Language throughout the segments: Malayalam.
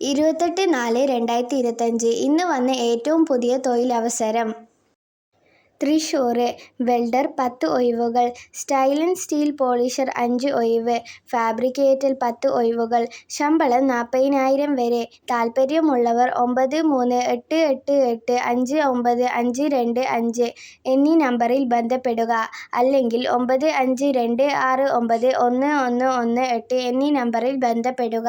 ഇരുപത്തെട്ട് നാല് രണ്ടായിരത്തി ഇരുപത്തഞ്ച് ഇന്ന് വന്ന ഏറ്റവും പുതിയ തൊഴിലവസരം. തൃശ്ശൂർ വെൽഡർ പത്ത് ഒഴിവുകൾ സ്റ്റൈൽ സ്റ്റീൽ പോളിഷർ അഞ്ച് ഒഴിവ് ഫാബ്രിക്കേറ്റൽ പത്ത് ഒഴിവുകൾ ശമ്പളം നാൽപ്പതിനായിരം വരെ താൽപ്പര്യമുള്ളവർ ഒമ്പത് മൂന്ന് എട്ട് എട്ട് എട്ട് അഞ്ച് ഒമ്പത് അഞ്ച് രണ്ട് അഞ്ച് എന്നീ നമ്പറിൽ ബന്ധപ്പെടുക. അല്ലെങ്കിൽ ഒമ്പത് അഞ്ച് രണ്ട് ആറ് ഒമ്പത് ഒന്ന് ഒന്ന് ഒന്ന് എട്ട് എന്നീ നമ്പറിൽ ബന്ധപ്പെടുക.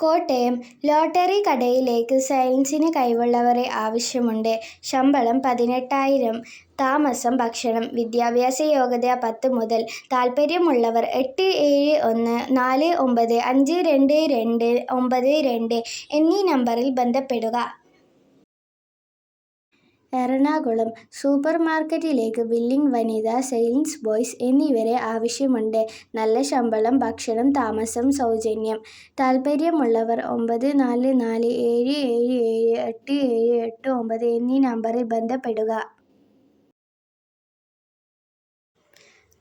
കോട്ടയം ലോട്ടറി കടയിലേക്ക് സയൻസിന് കഴിവുള്ളവരെ ആവശ്യമുണ്ട്. ശമ്പളം പതിനെട്ടായിരം താമസം ഭക്ഷണം വിദ്യാഭ്യാസ യോഗ്യത പത്ത് മുതൽ താൽപ്പര്യമുള്ളവർ എട്ട് ഏഴ് ഒന്ന് നാല് ഒമ്പത് അഞ്ച് രണ്ട് രണ്ട് ഒമ്പത് രണ്ട് എന്നീ നമ്പറിൽ ബന്ധപ്പെടുക. എറണാകുളം സൂപ്പർ മാർക്കറ്റിലേക്ക് ബില്ലിംഗ് വനിത സെയിൽസ് ബോയ്സ് എന്നിവരെ ആവശ്യമുണ്ട്. നല്ല ശമ്പളം ഭക്ഷണം താമസം സൗജന്യം. താൽപ്പര്യമുള്ളവർ ഒമ്പത് നാല് നാല് ഏഴ് ഏഴ് ഏഴ് എട്ട് ഏഴ് എട്ട് ഒമ്പത് എന്നീ നമ്പറിൽ ബന്ധപ്പെടുക.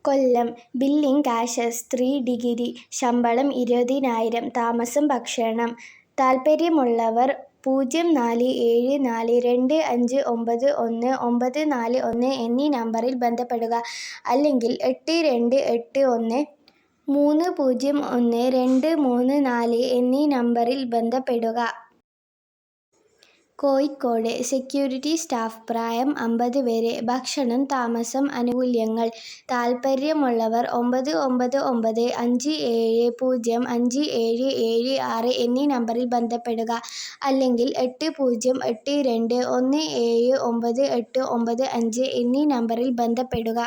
Kollam billing cashiers three degree. ശമ്പളം ഇരുപതിനായിരം. താമസം ഭക്ഷണം. താൽപ്പര്യമുള്ളവർ പൂജ്യം നാല് ഏഴ് നാല് രണ്ട് അഞ്ച് ഒമ്പത് ഒന്ന് ഒമ്പത് നാല് ഒന്ന് എന്നീ നമ്പറിൽ ബന്ധപ്പെടുക. അല്ലെങ്കിൽ എട്ട് രണ്ട് എട്ട് ഒന്ന് മൂന്ന് പൂജ്യം ഒന്ന് രണ്ട് മൂന്ന് നാല് എന്നീ നമ്പറിൽ ബന്ധപ്പെടുക. കോഴിക്കോട് സെക്യൂരിറ്റി സ്റ്റാഫ് പ്രായം അമ്പത് വരെ ഭക്ഷണം താമസം ആനുകൂല്യങ്ങൾ താൽപ്പര്യമുള്ളവർ ഒമ്പത് ഒമ്പത് ഒമ്പത് അഞ്ച് ഏഴ് പൂജ്യം അഞ്ച് ഏഴ് ഏഴ് ആറ് എന്നീ നമ്പറിൽ ബന്ധപ്പെടുക. അല്ലെങ്കിൽ എട്ട് പൂജ്യം എട്ട് രണ്ട് ഒന്ന് ഏഴ് ഒമ്പത് എട്ട് ഒമ്പത് അഞ്ച് എന്നീ നമ്പറിൽ ബന്ധപ്പെടുക.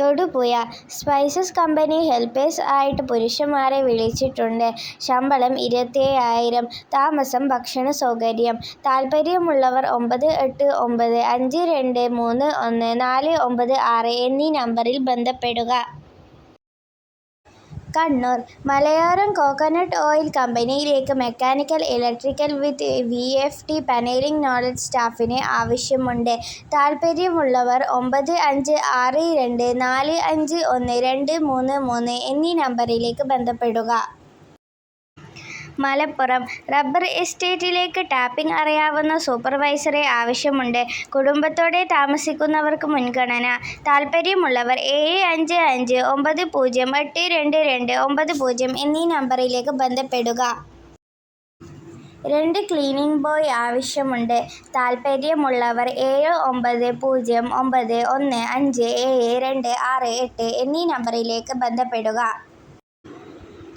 തൊടുപുഴ സ്പൈസസ് കമ്പനി ഹെൽപ്പേഴ്സ് ആയിട്ട് പുരുഷന്മാരെ വിളിച്ചിട്ടുണ്ട്. ശമ്പളം ഇരുപത്തേഴായിരം താമസം ഭക്ഷണ സൗകര്യം. താല്പര്യമുള്ളവർ ഒമ്പത് എട്ട് ഒമ്പത് അഞ്ച് രണ്ട് മൂന്ന് ഒന്ന് നാല് ഒമ്പത് ആറ് എന്നീ നമ്പറിൽ ബന്ധപ്പെടുക. കണ്ണൂർ. മലയോരം കോക്കനട്ട് ഓയിൽ കമ്പനിയിലേക്ക് mechanical electrical with V F T panelling knowledge സ്റ്റാഫിന് ആവശ്യമുണ്ട്. താൽപ്പര്യമുള്ളവർ ഒമ്പത് അഞ്ച് ആറ് രണ്ട് നാല് അഞ്ച് ഒന്ന് രണ്ട് മൂന്ന് മൂന്ന് എന്നീ നമ്പറിലേക്ക് ബന്ധപ്പെടുക. മലപ്പുറം. റബ്ബർ എസ്റ്റേറ്റിലേക്ക് ടാപ്പിംഗ് അറിയാവുന്ന സൂപ്പർവൈസറെ ആവശ്യമുണ്ട്. കുടുംബത്തോടെ താമസിക്കുന്നവർക്ക് മുൻഗണന. താൽപ്പര്യമുള്ളവർ ഏഴ് അഞ്ച് അഞ്ച് ഒമ്പത് പൂജ്യം എട്ട് രണ്ട് രണ്ട് ഒമ്പത് പൂജ്യം എന്നീ നമ്പറിലേക്ക് ബന്ധപ്പെടുക. രണ്ട് ക്ലീനിംഗ് ബോയ് ആവശ്യമുണ്ട്. താൽപ്പര്യമുള്ളവർ ഏഴ് ഒമ്പത് പൂജ്യം ഒമ്പത് ഒന്ന് അഞ്ച് ഏഴ് രണ്ട് ആറ് എട്ട് എന്നീ നമ്പറിലേക്ക് ബന്ധപ്പെടുക.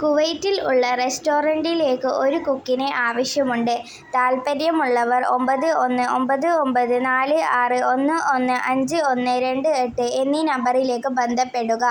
കുവൈറ്റിൽ ഉള്ള റെസ്റ്റോറന്റിലേക്ക് ഒരു കുക്കിനെ ആവശ്യമുണ്ട്. താൽപ്പര്യമുള്ളവർ ഒമ്പത് ഒന്ന് ഒമ്പത് ഒമ്പത് നാല് ആറ് ഒന്ന് ഒന്ന് അഞ്ച് ഒന്ന് രണ്ട് എട്ട് എന്നീ നമ്പറിലേക്ക് ബന്ധപ്പെടുക.